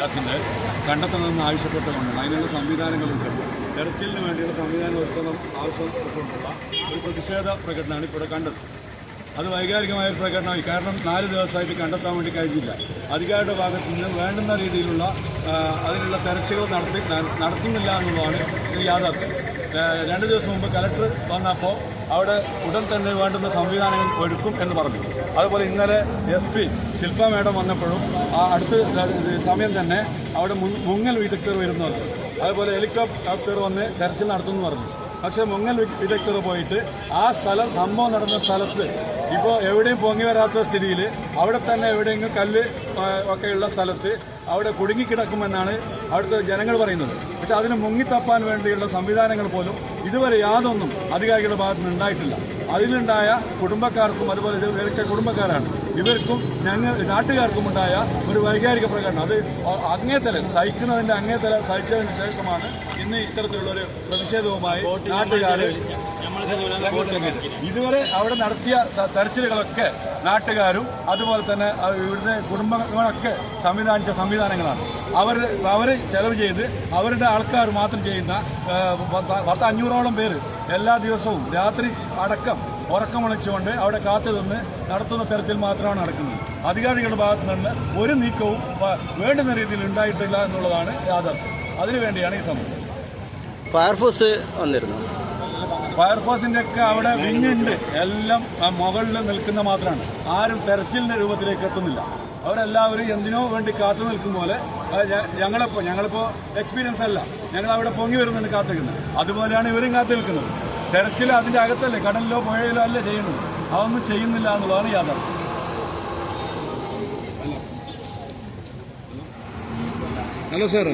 ഗ്യാസിന്റെ കണ്ടെത്തണമെന്ന് ആവശ്യപ്പെട്ടുകൊണ്ടാണ് അതിനുള്ള സംവിധാനങ്ങളുണ്ട്. തെരച്ചിലിന് വേണ്ടിയുള്ള സംവിധാനം ഒരുക്കണം ആവശ്യപ്പെട്ടുകൊണ്ടുള്ള ഒരു പ്രതിഷേധ പ്രകടനമാണ് ഇപ്പോൾ കണ്ടത് അത് വൈകാരികമായ ഒരു പ്രകടനമായി. കാരണം നാല് ദിവസമായിട്ട് കണ്ടെത്താൻ വേണ്ടി കഴിഞ്ഞില്ല. അധികാരിയുടെ ഭാഗത്ത് നിന്ന് വേണ്ടുന്ന രീതിയിലുള്ള അതിനുള്ള തെരച്ചിലുകൾ നടത്തി നടത്തുന്നില്ല എന്നുള്ളതാണ് ഇത് യാഥാർത്ഥ്യം. രണ്ട് ദിവസം മുമ്പ് കലക്ടർ വന്നപ്പോൾ അവിടെ ഉടൻ തന്നെ വേണ്ടുന്ന സംവിധാനങ്ങൾ ഒരുക്കും എന്ന് പറഞ്ഞു. അതുപോലെ ഇന്നലെ എസ് ശില്പ മേഡം വന്നപ്പോഴും ആ അടുത്ത സമയം തന്നെ അവിടെ മുങ്ങ- മുങ്ങൽ വിദഗ്ധർ വരുന്നു പറഞ്ഞു. അതുപോലെ ഹെലികോപ്റ്റർ വന്ന് തെരച്ചിൽ നടത്തുമെന്ന് പറഞ്ഞു. പക്ഷേ മുങ്ങൽ വിദഗ്ധർ പോയിട്ട് ആ സ്ഥലം സംഭവം നടന്ന സ്ഥലത്ത് ഇപ്പോൾ എവിടെയും പൊങ്ങി വരാത്ത സ്ഥിതിയിൽ അവിടെ തന്നെ എവിടെയെങ്കിലും കല്ല് ഒക്കെയുള്ള സ്ഥലത്ത് അവിടെ കുടുങ്ങിക്കിടക്കുമെന്നാണ് അവിടുത്തെ ജനങ്ങൾ പറയുന്നത്. പക്ഷെ അതിന് മുങ്ങിത്തപ്പാൻ വേണ്ടിയുള്ള സംവിധാനങ്ങൾ പോലും ഇതുവരെ യാതൊന്നും അധികാരികളുടെ ഭാഗത്തുനിന്ന് ഉണ്ടായിട്ടില്ല. അതിലുണ്ടായ കുടുംബക്കാർക്കും അതുപോലെ ഇവരൊക്കെ കുടുംബക്കാരാണ്. ഇവർക്കും ഞങ്ങൾ നാട്ടുകാർക്കും ഉണ്ടായ ഒരു വൈകാരിക പ്രകടനം. അത് അങ്ങേതല സഹിക്കുന്നതിന്റെ അങ്ങേതല സഹിച്ചതിന് ശേഷമാണ് ഇന്ന് ഇത്തരത്തിലുള്ള ഒരു പ്രതിഷേധവുമായി നാട്ടുകാർ ഇതുവരെ അവിടെ നടത്തിയ തെരച്ചിലുകളൊക്കെ നാട്ടുകാരും അതുപോലെ തന്നെ ഇവിടുത്തെ കുടുംബങ്ങളൊക്കെ സംവിധാനിച്ച സംവിധാനങ്ങളാണ്. അവർ അവർ ചെലവ് ചെയ്ത് അവരുടെ ആൾക്കാർ മാത്രം ചെയ്യുന്ന പത്ത് അഞ്ഞൂറോളം പേര് എല്ലാ ദിവസവും രാത്രി അടക്കം ഉറക്കമൊളിച്ചുകൊണ്ട് അവിടെ കാത്തു നിന്ന് നടത്തുന്ന തരത്തിൽ മാത്രമാണ് നടക്കുന്നത്. അധികാരികളുടെ ഭാഗത്തു നിന്ന് ഒരു നീക്കവും വേണ്ടുന്ന രീതിയിൽ ഉണ്ടായിട്ടില്ല എന്നുള്ളതാണ് യാഥാർത്ഥ്യം. അതിനുവേണ്ടിയാണ് ഈ സംഭവം. ഫയർഫോഴ്സ് വന്നിരുന്നു. ഫയർഫോഴ്സിന്റെ ഒക്കെ അവിടെ വിങ്ങുണ്ട്. എല്ലാം മുകളിൽ നിൽക്കുന്ന മാത്രമാണ്. ആരും തെരച്ചിലിന്റെ രൂപത്തിലേക്ക് എത്തുന്നില്ല. അവരെല്ലാവരും എന്തിനോ വേണ്ടി കാത്തു നിൽക്കുന്ന പോലെ ഞങ്ങളിപ്പോ ഞങ്ങളിപ്പോ എക്സ്പീരിയൻസ് അല്ല. ഞങ്ങൾ അവിടെ പൊങ്ങി വരുന്നുണ്ട് കാത്തിരിക്കുന്നത്. അതുപോലെയാണ് ഇവരും കാത്തു നിൽക്കുന്നത് തെരച്ചിൽ അതിന്റെ അകത്തല്ലേ? കടലിലോ പുഴയിലോ അല്ലേ ചെയ്യുന്നത്? അതൊന്നും ചെയ്യുന്നില്ല എന്നുള്ളതാണ് യാഥാർത്ഥ്യം ഹലോ സാർ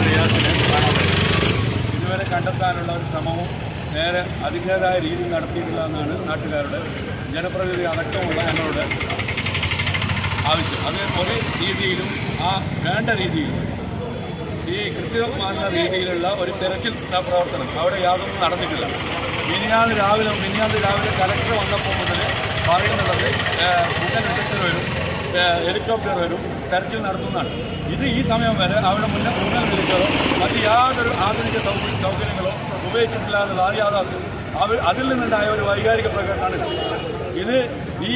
റിയാസിനെ കാണാതെ ഇതുവരെ കണ്ടെത്താനുള്ള ഒരു ശ്രമവും നേരെ അതിന്റേതായ രീതിയിൽ നടത്തിയിട്ടില്ല എന്നാണ് നാട്ടുകാരുടെ ജനപ്രതിനിധി അടക്കമുള്ള ഞങ്ങളുടെ ആവശ്യം. അത് ഒരു രീതിയിലും ആ വേണ്ട രീതിയിലും ഈ കൃത്യമാകുന്ന രീതിയിലുള്ള ഒരു തെരച്ചിൽ പ്രവർത്തനം. അവിടെ യാതൊന്നും നടന്നിട്ടില്ല. മിനിയാന്ന് രാവിലെ മിനിയാന്ന് രാവിലെ കലക്ടർ വന്നപ്പോൾ മുതൽ പറയുന്നുള്ളത് ഡിറ്റക്ടർ വരും ഹെലികോപ്റ്റർ വരും തെരച്ചിൽ നടത്തുന്നതാണ്. ഇത് ഈ സമയം വരെ അവിടെ മുന്നേ മുന്നൽ വിളിച്ചതോ മറ്റ് യാതൊരു ആധുനിക സൗകര്യ സൗകര്യങ്ങളോ ഉപയോഗിച്ചിട്ടില്ലാതെ അറിയാതെ അവർ അവ അതിൽ നിന്നുണ്ടായ ഒരു വൈകാരിക പ്രകടനമാണ് ഇത് ഈ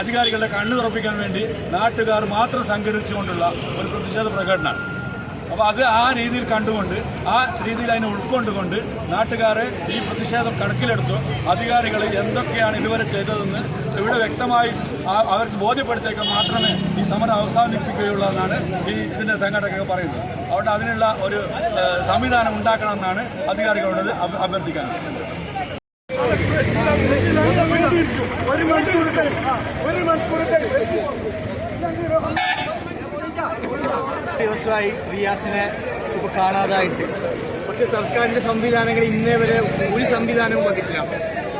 അധികാരികളുടെ കണ്ണു തുറപ്പിക്കാൻ വേണ്ടി നാട്ടുകാർ മാത്രം സംഘടിപ്പിച്ചുകൊണ്ടുള്ള ഒരു പ്രതിഷേധ പ്രകടനമാണ്. അപ്പോൾ അത് ആ രീതിയിൽ കണ്ടുകൊണ്ട് ആ രീതിയിൽ അതിനെ ഉൾക്കൊണ്ടുകൊണ്ട് നാട്ടുകാരെ ഈ പ്രതിഷേധം കണക്കിലെടുത്തു. അധികാരികൾ എന്തൊക്കെയാണ് ഇതുവരെ ചെയ്തതെന്ന് ഇവിടെ വ്യക്തമായി അവർക്ക് ബോധ്യപ്പെടുത്തിയേക്കാൻ മാത്രമേ ഈ സമരം അവസാനിപ്പിക്കുകയുള്ളൂ എന്നാണ് ഈ ഇതിന്റെ സംഘടനകൾ പറയുന്നത്. അതുകൊണ്ട് അതിനുള്ള ഒരു സംവിധാനം ഉണ്ടാക്കണമെന്നാണ് അധികാരികളോട് അഭ്യർത്ഥിക്കാൻ. ഒരു മണിക്കൂർ ഒരു മണിക്കൂർ ദിവസമായി റിയാസിനെ ഇപ്പോൾ കാണാതായിട്ട്. പക്ഷെ സർക്കാരിന്റെ സംവിധാനങ്ങൾ ഇന്നേ വരെ ഒരു സംവിധാനവും വന്നിട്ടില്ല.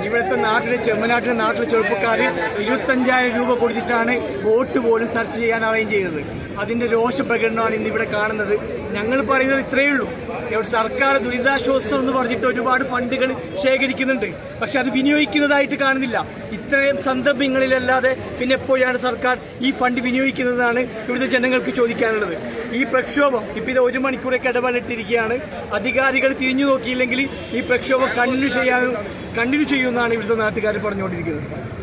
ഇവിടുത്തെ നാട്ടിലെ ചെമ്മനാട്ടിലെ നാട്ടിലെ ചെറുപ്പക്കാർ ഇരുപത്തഞ്ചായിരം രൂപ കൊടുത്തിട്ടാണ് വോട്ട് പോലും സെർച്ച് ചെയ്യാൻ അറേഞ്ച് ചെയ്തത്. അതിന്റെ രോഷ പ്രകടനമാണ് ഇന്ന് ഇവിടെ കാണുന്നത്. ഞങ്ങൾ പറയുന്നത് ഇത്രയേ ഉള്ളൂ. ഇവിടെ സർക്കാർ ദുരിതാശ്വാസം എന്ന് പറഞ്ഞിട്ട് ഒരുപാട് ഫണ്ടുകൾ ശേഖരിക്കുന്നുണ്ട്. പക്ഷെ അത് വിനിയോഗിക്കുന്നതായിട്ട് കാണുന്നില്ല. ഇത്രയും സന്ദർഭങ്ങളിലല്ലാതെ പിന്നെ എപ്പോഴാണ് സർക്കാർ ഈ ഫണ്ട് വിനിയോഗിക്കുന്നതാണ് ഇവിടുത്തെ ജനങ്ങൾക്ക് ചോദിക്കാനുള്ളത്. ഈ പ്രക്ഷോഭം ഇപ്പം ഇത് ഒരു മണിക്കൂറൊക്കെ ഇടപെട്ടിരിക്കുകയാണ്. അധികാരികൾ തിരിഞ്ഞു നോക്കിയില്ലെങ്കിൽ ഈ പ്രക്ഷോഭം കണ്ടിന്യൂ ചെയ്യാനും കണ്ടിന്യൂ ചെയ്യുമെന്നാണ് ഇവിടുത്തെ നാട്ടുകാർ പറഞ്ഞുകൊണ്ടിരിക്കുന്നത്.